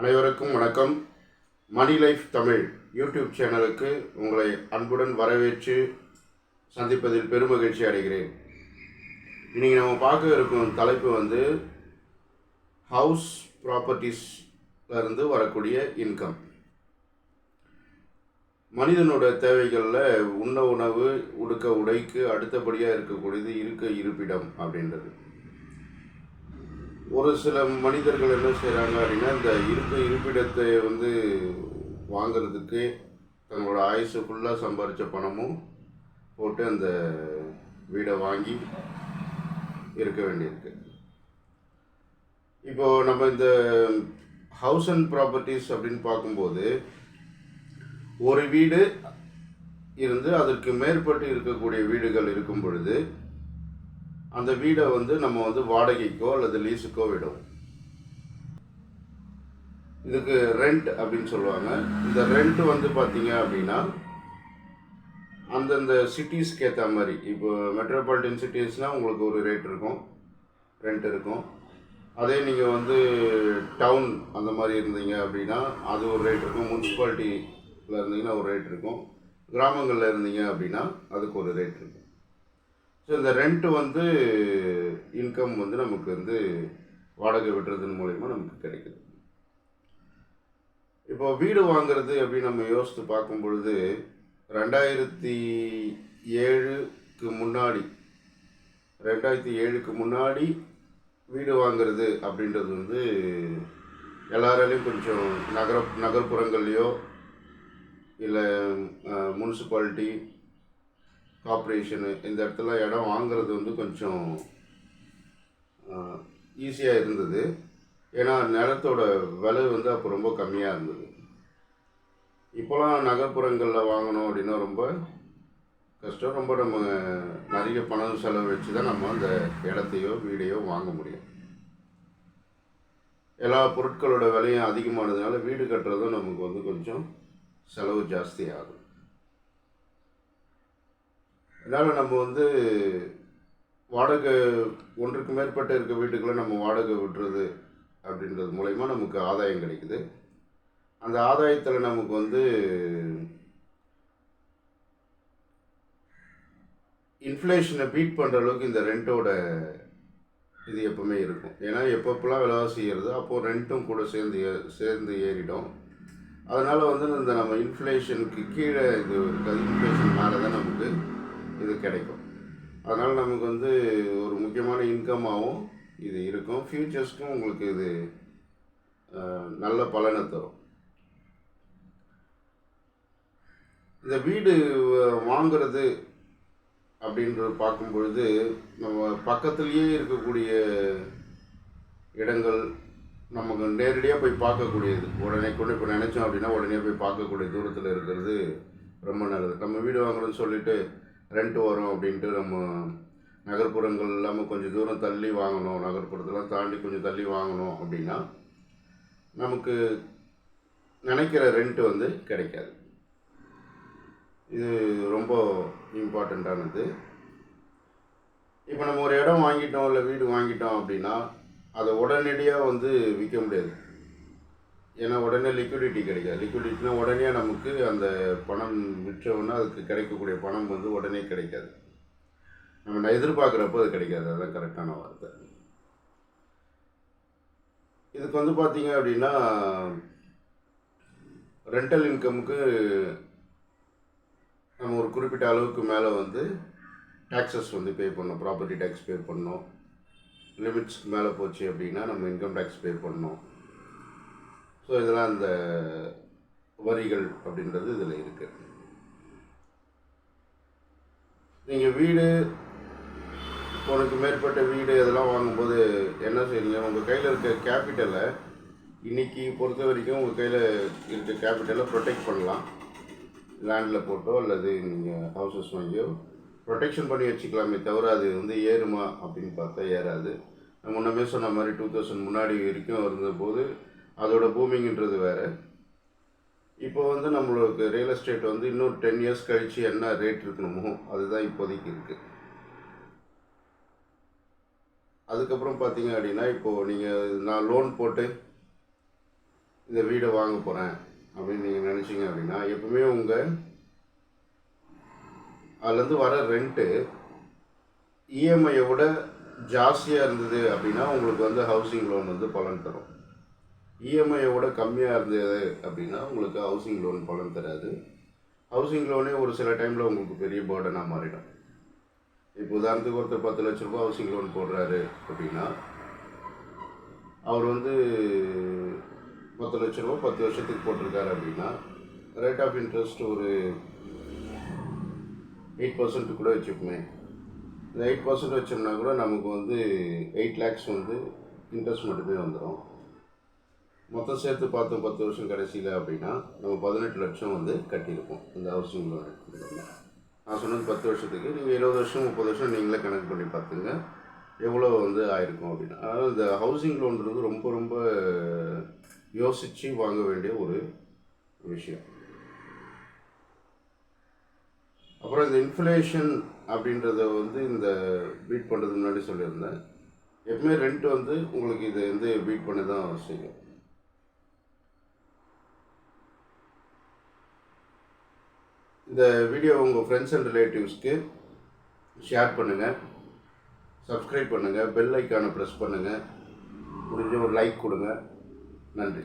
அனைவருக்கும் வணக்கம். மணி life Tamil YouTube சேனலுக்கு உங்களை அன்புடன் வரவேற்று சந்திப்பதில் பெருமகிழ்ச்சி அடைகிறேன். இன்றைக்கி நம்ம பார்க்க இருக்கும் தலைப்பு வந்து ஹவுஸ் ப்ராப்பர்ட்டிஸ்ல இருந்து வரக்கூடிய இன்கம் மனிதனோட தேவைகளில் உண்ண உணவு உடுக்க உடைக்கு அடுத்தபடியாக இருக்கக்கூடியது இருக்க இருப்பிடம் அப்படின்றது. ஒரு சில மனிதர்கள் என்ன செய்கிறாங்க அப்படின்னா இந்த இருப்பு இருப்பிடத்தை வந்து வாங்கிறதுக்கு தங்களோட ஆயுசு ஃபுல்லாக சம்பாரித்த பணமும் போட்டு அந்த வீடை வாங்கி இருக்க வேண்டியிருக்கு. இப்போ நம்ம இந்த ஹவுஸ் அண்ட் ப்ராப்பர்ட்டிஸ் அப்படின்னு பார்க்கும்போது ஒரு வீடு இருந்து அதற்கு மேற்பட்டு இருக்கக்கூடிய வீடுகள் இருக்கும் பொழுது அந்த வீடை வந்து நம்ம வந்து வாடகைக்கோ அல்லது லீஸுக்கோ விடுவோம். இதுக்கு ரெண்ட் அப்படின்னு சொல்லுவாங்க. இந்த ரெண்ட் வந்து பார்த்தீங்க அப்படின்னா அந்தந்த சிட்டிஸ்க்கு ஏற்ற மாதிரி. இப்போ மெட்ரோபாலிட்டன் சிட்டிஸ்னால் உங்களுக்கு ஒரு ரேட் இருக்கும். ரெண்ட் இருக்கும். அதே நீங்கள் வந்து டவுன் அந்த மாதிரி இருந்தீங்க அப்படின்னா அது ஒரு ரேட் இருக்கும். முனிசிபாலிட்டியில் இருந்தீங்கன்னா ஒரு ரேட் இருக்கும். கிராமங்களில் இருந்தீங்க அப்படின்னா அதுக்கு ஒரு ரேட் இருக்கும். ஸோ இந்த ரெண்ட்டு வந்து இன்கம் வந்து நமக்கு வந்து வாடகை விடுறதன் மூலயமா நமக்கு கிடைக்குது. இப்போ வீடு வாங்குறது அப்படின்னு நம்ம யோசித்து பார்க்கும் பொழுது ரெண்டாயிரத்தி ஏழுக்கு முன்னாடி ரெண்டாயிரத்தி ஏழுக்கு முன்னாடி வீடு வாங்குறது அப்படின்றது வந்து எல்லாராலையும் கொஞ்சம் நகர நகர்ப்புறங்கள்லையோ இல்லை முனிசிபாலிட்டி கார்ப்பரேஷனு இந்த இடத்துல இடம் வாங்குறது வந்து கொஞ்சம் ஈஸியாக இருந்தது. ஏன்னா நிலத்தோட விலை வந்து அப்போ ரொம்ப கம்மியாக இருந்தது. இப்போலாம் நகர்ப்புறங்களில் வாங்கணும் அப்படின்னா ரொம்ப கஷ்டம். ரொம்ப நம்ம நிறைய பணம் செலவு வச்சு தான் நம்ம அந்த இடத்தையோ வீடையோ வாங்க முடியும். எல்லா பொருட்களோட விலையும் அதிகமானதுனால வீடு கட்டுறதும் நமக்கு வந்து கொஞ்சம் செலவு ஜாஸ்தி ஆகும் அதனால் நம்ம வந்து வாடகை ஒன்றுக்கு மேற்பட்ட இருக்க வீட்டுக்குள்ளே நம்ம வாடகை விடுறது அப்படின்றது மூலயமா நமக்கு ஆதாயம் கிடைக்குது. அந்த ஆதாயத்தில் நமக்கு வந்து இன்ஃப்ளேஷனை பீட் பண்ணுற அளவுக்கு இந்த ரெண்ட்டோட இது எப்பவுமே இருக்கும். ஏன்னா எப்பப்பெல்லாம் விலைவாசி ஏறுதோ அப்போது ரெண்ட்டும் கூட சேர்ந்து ஏ சேர்ந்து ஏறிடும். அதனால் வந்து இந்த நம்ம இன்ஃப்ளேஷனுக்கு கீழே இது இருக்காது. இன்ஃப்ளேஷன் மேலே தான் நமக்கு இது கிடைக்கும். அதனால் நமக்கு வந்து ஒரு முக்கியமான இன்கமாகவும் இது இருக்கும். ஃப்யூச்சர்ஸ்க்கும் உங்களுக்கு இது நல்ல பலனை தரும். இந்த வீடு வாங்கிறது அப்படின்றது பார்க்கும் பொழுது நம்ம பக்கத்துலேயே இருக்கக்கூடிய இடங்கள் நமக்கு நேரடியாக போய் பார்க்கக்கூடியது. உடனே கொண்டு இப்போ நினச்சோம் அப்படின்னா உடனே போய் பார்க்கக்கூடிய தூரத்தில் இருக்கிறது ரொம்ப நல்லது. நம்ம வீடு வாங்குறோன்னு சொல்லிட்டு ரெண்ட் வரும் அப்படின்ட்டு நம்ம நகர்ப்புறங்கள் இல்லாமல் கொஞ்சம் தூரம் தள்ளி வாங்கணும். நகர்ப்புறத்தெல்லாம் தாண்டி கொஞ்சம் தள்ளி வாங்கணும் அப்படின்னா நமக்கு நினைக்கிற ரெண்ட் வந்து கிடைக்காது. இது ரொம்ப இம்பார்ட்டண்ட்டானது இப்போ நம்ம ஒரு இடம் வாங்கிட்டோம் இல்லை வீடு வாங்கிட்டோம் அப்படின்னா அதை உடனடியாக வந்து விற்க முடியாது. ஏன்னா உடனே லிக்விடிட்டி கிடைக்காது. லிக்விடிட்டினா உடனே நமக்கு அந்த பணம் விற்றவுடனே அதுக்கு கிடைக்கக்கூடிய பணம் வந்து உடனே கிடைக்காது. நம்ம எதிர்பார்க்குறப்போ அது கிடைக்காது. அதுதான் கரெக்டான வார்த்தை. இதுக்கு வந்து பார்த்தீங்க அப்படின்னா ரெண்டல் இன்கமுக்கு நம்ம ஒரு குறிப்பிட்ட அளவுக்கு மேலே வந்து டேக்ஸஸ் வந்து பே பண்ணோம். ப்ராப்பர்ட்டி டேக்ஸ் பே பண்ணோம். லிமிட்ஸ்க்கு மேலே போச்சு அப்படின்னா நம்ம இன்கம் டேக்ஸ் பே பண்ணணும் ஸோ இதெல்லாம் அந்த வரிகள் அப்படின்றது இதில் இருக்குது நீங்கள் வீடு உனக்கு மேற்பட்ட வீடு இதெல்லாம் வாங்கும்போது என்ன செய்யுங்க உங்கள் கையில் இருக்க கேபிட்டலை இன்றைக்கி பொறுத்த வரைக்கும் உங்கள் கையில் இருக்க கேபிட்டலை ப்ரொடெக்ட் பண்ணலாம். லேண்டில் போட்டோ அல்லது நீங்கள் ஹவுசஸ் வாங்கியோ ப்ரொடெக்ஷன் பண்ணி வச்சுக்கலாமே தவிர அது வந்து ஏறுமா அப்படின்னு பார்த்தா ஏறாது. முன்னமே சொன்ன மாதிரி டூ தௌசண்ட் முன்னாடி வரைக்கும் இருந்தபோது அதோட பூமிங்கிறது வேறு. இப்போ வந்து நம்மளுக்கு ரியல் எஸ்டேட் வந்து இன்னும் டென் இயர்ஸ் கழித்து என்ன ரேட் இருக்கணுமோ அதுதான் இப்போதைக்கு இருக்குது அதுக்கப்புறம் பார்த்தீங்க அப்படின்னா இப்போது நீங்கள் நான் லோன் போட்டு இந்த வீடை வாங்க போகிறேன் அப்படின்னு நீங்கள் நினச்சிங்க அப்படின்னா எப்பவுமே உங்கள் அதுலேருந்து வர ரெண்ட்டு இஎம்ஐயை விட ஜாஸ்தியாக இருந்தது அப்படின்னா உங்களுக்கு வந்து ஹவுசிங் லோன் வந்து பலன் தரும். இஎம்ஐயை விட கம்மியாக இருந்தது அப்படின்னா உங்களுக்கு ஹவுசிங் லோன் பலன் தராது. ஹவுசிங் லோனே ஒரு சில டைமில் உங்களுக்கு பெரிய பேர்டனாக மாறிடும். இப்போ உதாரணத்துக்கு ஒருத்தர் பத்து லட்ச ரூபாய் ஹவுசிங் லோன் போடுறாரு அப்படின்னா அவர் வந்து பத்து லட்ச ரூபா பத்து வருஷத்துக்கு போட்டிருக்காரு அப்படின்னா ரேட் ஆஃப் இன்ட்ரெஸ்ட் ஒரு எயிட் பர்சன்ட் கூட வச்சுக்குமே. இந்த எயிட் பர்சன்ட் வச்சோம்னா கூட நமக்கு வந்து எயிட் லேக்ஸ் வந்து இன்ட்ரெஸ்ட் மட்டுமே வந்துடும் மொத்தம் சேர்த்து பார்த்தோம் பத்து வருஷம் கடைசியில் அப்படின்னா நம்ம பதினெட்டு லட்சம் வந்து கட்டியிருப்போம். இந்த ஹவுசிங் லோன் எடுத்துக்கிட்டோம்னா நான் சொன்னது பத்து வருஷத்துக்கு. நீங்கள் இருபது வருஷம் முப்பது வருஷம் நீங்களே கணக்கு பண்ணி பார்த்துங்க. எவ்வளோ வந்து ஆயிருக்கும் அப்படின்னு. அதாவது இந்த ஹவுசிங் லோன்றது ரொம்ப ரொம்ப யோசித்து வாங்க வேண்டிய ஒரு விஷயம். அப்புறம் இந்த இன்ஃப்ளேஷன் அப்படின்றத வந்து இந்த பீட் பண்ணுறது முன்னாடி சொல்லியிருந்தேன். எப்பவுமே ரெண்ட் வந்து உங்களுக்கு இதை வந்து பீட் பண்ணி தான் செய்யும். இந்த வீடியோ உங்கள் ஃப்ரெண்ட்ஸ் அண்ட் ரிலேட்டிவ்ஸ்க்கு ஷேர் பண்ணுங்கள் சப்ஸ்கிரைப் பண்ணுங்கள் பெல் ஐக்கானை ப்ரெஸ் பண்ணுங்கள் முடிஞ்ச ஒரு லைக் கொடுங்க. நன்றி.